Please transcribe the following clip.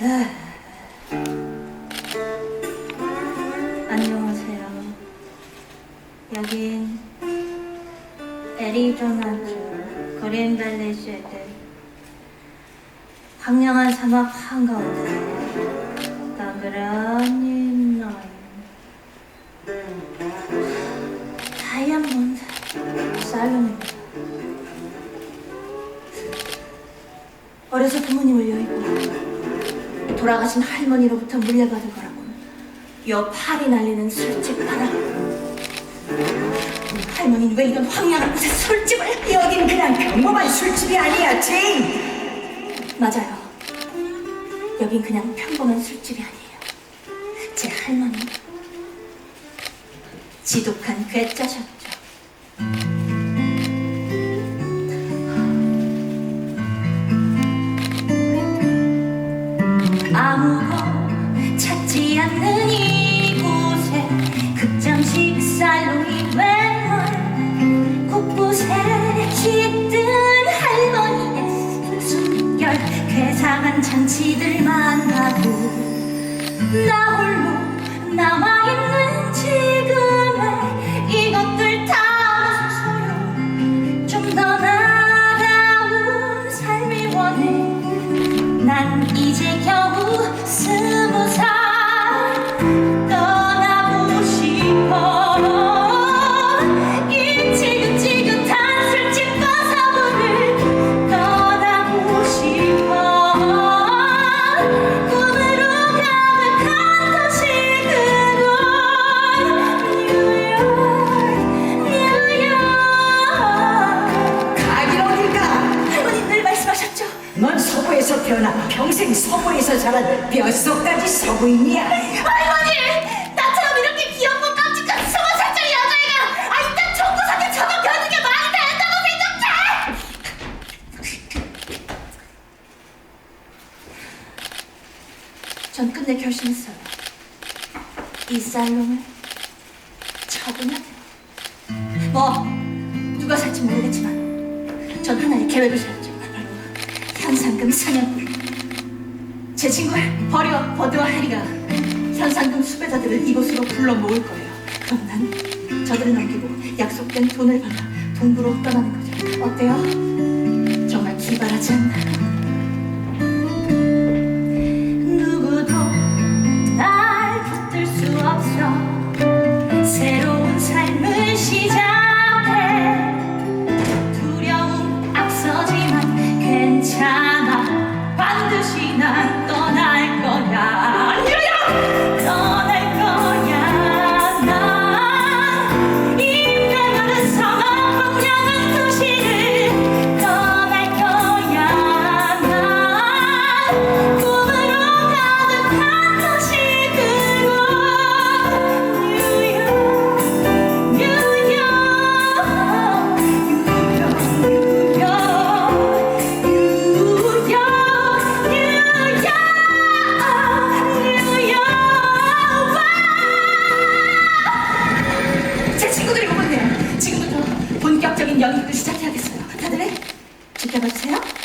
네. 안녕하세요. 여긴 애리조나주 그린밸리 시드 황량한 사막 한가운데 나그라니 나인 다이아몬드 살롱입니다. 어려서 부모님을 여의고 돌아가신 할머니로부터 물려받은 거라고는 여 팔이 날리는 술집 하나 할머니는 왜 이런 황량한 곳에 술집을 여긴 그냥 평범한 술집이 아니야, 제인. 맞아요. 여긴 그냥 평범한 술집이 아니에요. 제 할머니. 지독한 괴짜셨죠 곳곳에 깃든 할머니의 숨결 괴상한 잔치들만 봐도 나 홀로 남아있는 지 서부에서 태어나 평생 서부에서 자란 뼛속까지 서부인이야. 할머니! 나처럼 이렇게 귀엽고 깜찍한 스무 살짜리 여자애가 아 총구석에 처박혀 있는 게 말이 된다고 생각해! 전 끝내 결심했어요. 이 살롱을 돼요. 뭐 누가 살지 모르겠지만 전 하나의 계획을 세웠죠. 사냥꾼. 제 친구 버리와 버드와 해리가 현상금 수배자들을 이곳으로 불러 모을 거예요. 그럼 난 저들을 넘기고 약속된 돈을 받아 동부로 떠나는 거죠. 어때요? 정말 기발하지 않나요? 여기부터 시작해야겠어요. 다들 해? 지켜봐 주세요.